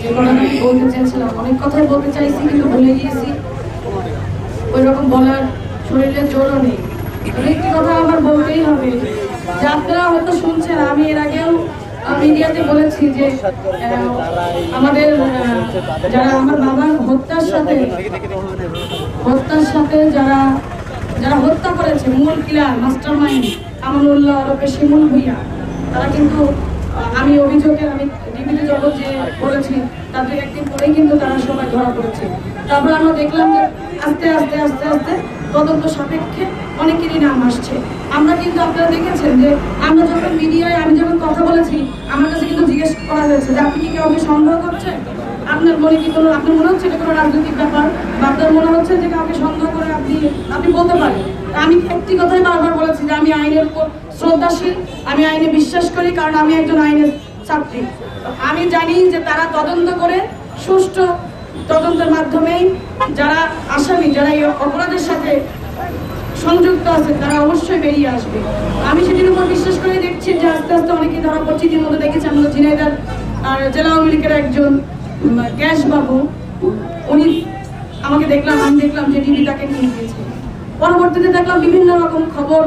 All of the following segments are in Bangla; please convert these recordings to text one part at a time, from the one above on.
যে বলতে চেয়েছিলাম অনেক কথাই বলতে চাইছি, কিন্তু ভুলে গিয়েছি। ওই রকম বলার শরীরে জোরও নেই। একটি কথা আমার বলতেই হবে যে আপনারা হয়তো শুনছেন, আমি এর আগেও মিডিয়াতে বলেছি যে আমাদের যারা আমার বাবার হত্যার সাথে হত্যার সাথে যারা যারা হত্যা করেছে, মূল কিলার মাস্টার মাইন্ড আমানুল্লাহ ওরফে শিমুল ভুইয়া, তারা কিন্তু আমি অভিযোগে, আমি ডিবিতে জগৎ যে বলেছি, তাদের একদিন পরেই কিন্তু তারা সবাই ধরা পড়েছে। তারপর আমরা দেখলাম যে আস্তে আস্তে আস্তে আস্তে তদন্ত সাপেক্ষে অনেকেরই নাম আসছে। আমরা কিন্তু আপনারা দেখেছেন যে আমরা যখন মিডিয়ায় আমি যখন কথা বলেছি, আমার কাছে কিন্তু জিজ্ঞেস করা হয়েছে যে আপনি কি কাউকে সন্দেহ করছেন? আপনার মনে কি কোনো, আপনার মনে হচ্ছে এটা কোনো রাজনৈতিক ব্যাপার? বা আপনার মনে হচ্ছে যে কাউকে সন্দেহ করে আপনি আপনি বলতে পারেন? আমি একটি কথাই বারবার বলেছি যে আমি আইনের উপর শ্রদ্ধাশীল, আমি আইনে বিশ্বাস করি কারণ আমি একজন আইনের ছাত্রী। আমি জানি যে তারা তদন্ত করে সুষ্ঠু তদন্তের মাধ্যমেই যারা আসামি, যারা এই অপরাধের সাথে সংযুক্ত আছে, তারা অবশ্যই বেরিয়ে আসবে। আমি সেটির উপর বিশ্বাস করে দেখছি যে আস্তে আস্তে অনেকেই ধরা পড়ছে। ইতিমধ্যে দেখেছি আমরা ঝিনাইদার আর জেলা আওয়ামী লীগের একজন গ্যাস বাবু উনি আমাকে দেখলাম, আমি দেখলাম যে টিভি তাকে নিয়ে গিয়েছে। পরবর্তীতে দেখলাম বিভিন্ন রকম খবর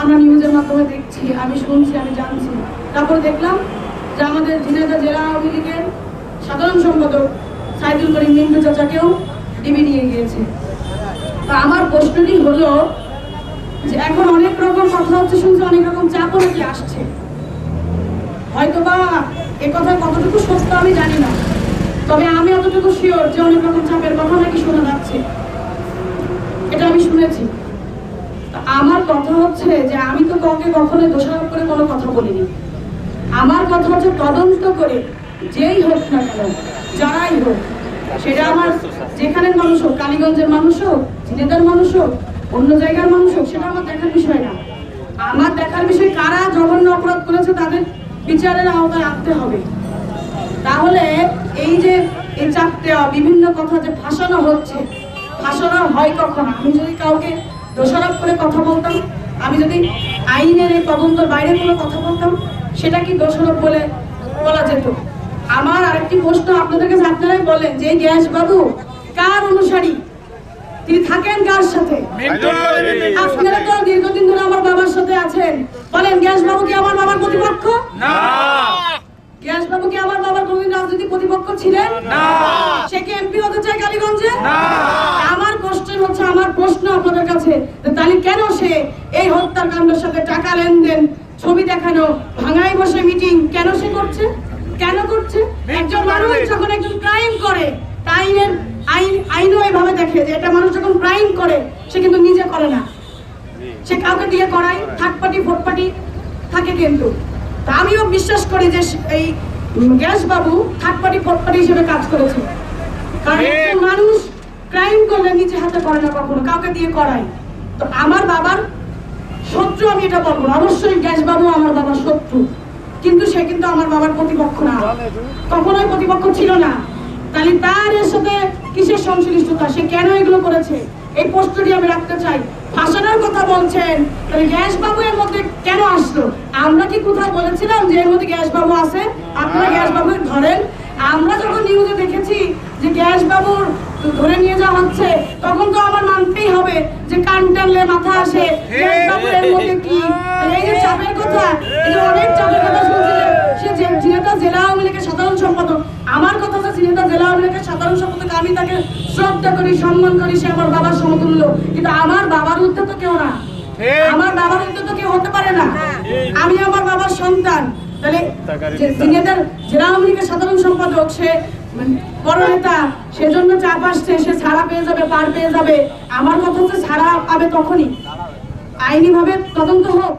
আমরা নিউজের মাধ্যমে দেখছি, আমি শুনছি, আমি জানছি। তারপরে দেখলাম যে আমাদের ঝিনাইদহ জেলা আওয়ামী লীগের সাধারণ সম্পাদক সাইদুল করিম মিন্টু চাচাকেও টিভি নিয়ে গিয়েছে। তা আমার প্রশ্নটি হলো যে এখন অনেক রকম কথা হচ্ছে, শুনছি অনেক রকম চাপও নাকি আসছে। হয়তো বা এ কথা কতটুকু সত্য আমি জানি না, তবে আমি এতটুকু শিওর যে অনেক রকম চাপের কথা নাকি শোনা যাচ্ছে এটা আমি শুনেছি তা আমার কথা হচ্ছে যে আমি তো কাউকে কখনো দোষারোপ করে কোনো কথা বলিনি। আমার কথা হচ্ছে তদন্ত করে যেই হোক না কেন, যারাই হোক, সেটা আমার যেখানের মানুষ হোক, কালীগঞ্জের মানুষ হোক জিনেদার মানুষ হোক, অন্য জায়গার মানুষ হোক, সেটা আমার দেখার বিষয় না। আমার দেখার বিষয় কারা জঘন্য অপরাধ করেছে তাদের বিচারের আওতায় আনতে হবে। তাহলে এই যে এই চাপ দেওয়া বিভিন্ন কথা যে ফাঁসানো হচ্ছে, ফাঁসানো হয় কখন? আমি যদি কাউকে দোষারোপ করে কথা বলতাম আমি যদি আইনের এই তদন্তের বাইরে কোনো কথা বলতাম সেটা কি দোষারোপ বলে বলা যেত? আমার আরেকটি প্রশ্ন আপনাদের কাছে আপনারাই বলেন যে গ্যাস বাবু কার অনুসারী? তিনি থাকেন কার সাথে? আপনারা তো দীর্ঘদিন ধরে আমার বাবার সাথে আছেন। বলেন গ্যাস বাবু কি আমার বাবার প্রতিপক্ষ? গ্যাস বাবু কি আমার বাবার কোনদিন রাজনৈতিক প্রতিপক্ষ ছিলেন? সে কি এমপি হতে চায় কালীগঞ্জে? আমার কোশ্চেন হচ্ছে আমার প্রশ্ন আপনাদের কাছে তাহলে কেন সে এই হত্যাকাণ্ডের সাথে টাকা লেনদেন ছবি দেখানো ভাঙাই বসে মিটিং কেন সে করছে? কেন করছে? একজন মানুষ যখন একজন ক্রাইম করে আইনের আইন আইনও এভাবে দেখে যে এটা মানুষ যখন ক্রাইম করে সে কিন্তু নিজে করে না। সে কাউকে দিয়ে করায় থার্ড পার্টি ফোর্থ পার্টি থাকে কিন্তু। তা আমিও বিশ্বাস করি যে এই গ্যাস বাবু থার্ড পার্টি ফোর্থ পার্টি হিসেবে কাজ করেছে। কারণ মানুষ ক্রাইম করলে নিজে হাতে করে না কখনো কাউকে দিয়ে করায়। আমার বাবার শত্রু আমি এটা বলব। অবশ্যই গ্যাস বাবু আমার বাবার শত্রু। কিন্তু সে কিন্তু আমার বাবার প্রতিপক্ষ না। কখনোই প্রতিপক্ষ ছিল না। তাহলে তার এর সাথে কিসের সংশ্লিষ্টতা? সে কেন এগুলো করেছে? এই প্রশ্নটি আমি রাখতে চাই। ফাঁসানোর কথা বলছেন, তাহলে গ্যাস বাবু এর মধ্যে কেন আসলো? আমরা কি কোথাও বলেছিলাম যে এর মধ্যে গ্যাস বাবু আছে? আপনারা গ্যাস বাবু ধরেন। আমরা যখন নিউজে দেখেছি যে গ্যাস বাবুর ধরে নিয়ে যাওয়া হচ্ছে, তখন তো আমার মানতেই হবে। যে কান টানলে মাথা আসে বাবুর মধ্যে কি? তাহলে এই যে চাপের কথা এই অনেক চাপের কথা শুনছি সে যে ঝিনেদা জেলা আওয়ামী লীগের সাধারণ সম্পাদক আমার কথা হচ্ছে ঝিনেদা জেলা আওয়ামী লীগের সাধারণ সম্পাদক আমি তাকে শ্রদ্ধা করি সম্মান করি সে আমার বাবার সমতুল্য কিন্তু আমার বাবার উদ্যোগ তো কেউ না। আমার বাবার উদ্যোগ তো কেউ হতে পারে না। আমি আমার বাবার সন্তান। তাহলে জেলা আওয়ামী লীগের সাধারণ সম্পাদক সে মানে বড় নেতা, সেজন্য চাপ আসছে সে ছাড়া পেয়ে যাবে, পার পেয়ে যাবে। আমার কথা হচ্ছে ছাড়া পাবে তখনই। আইনিভাবে তদন্ত হোক।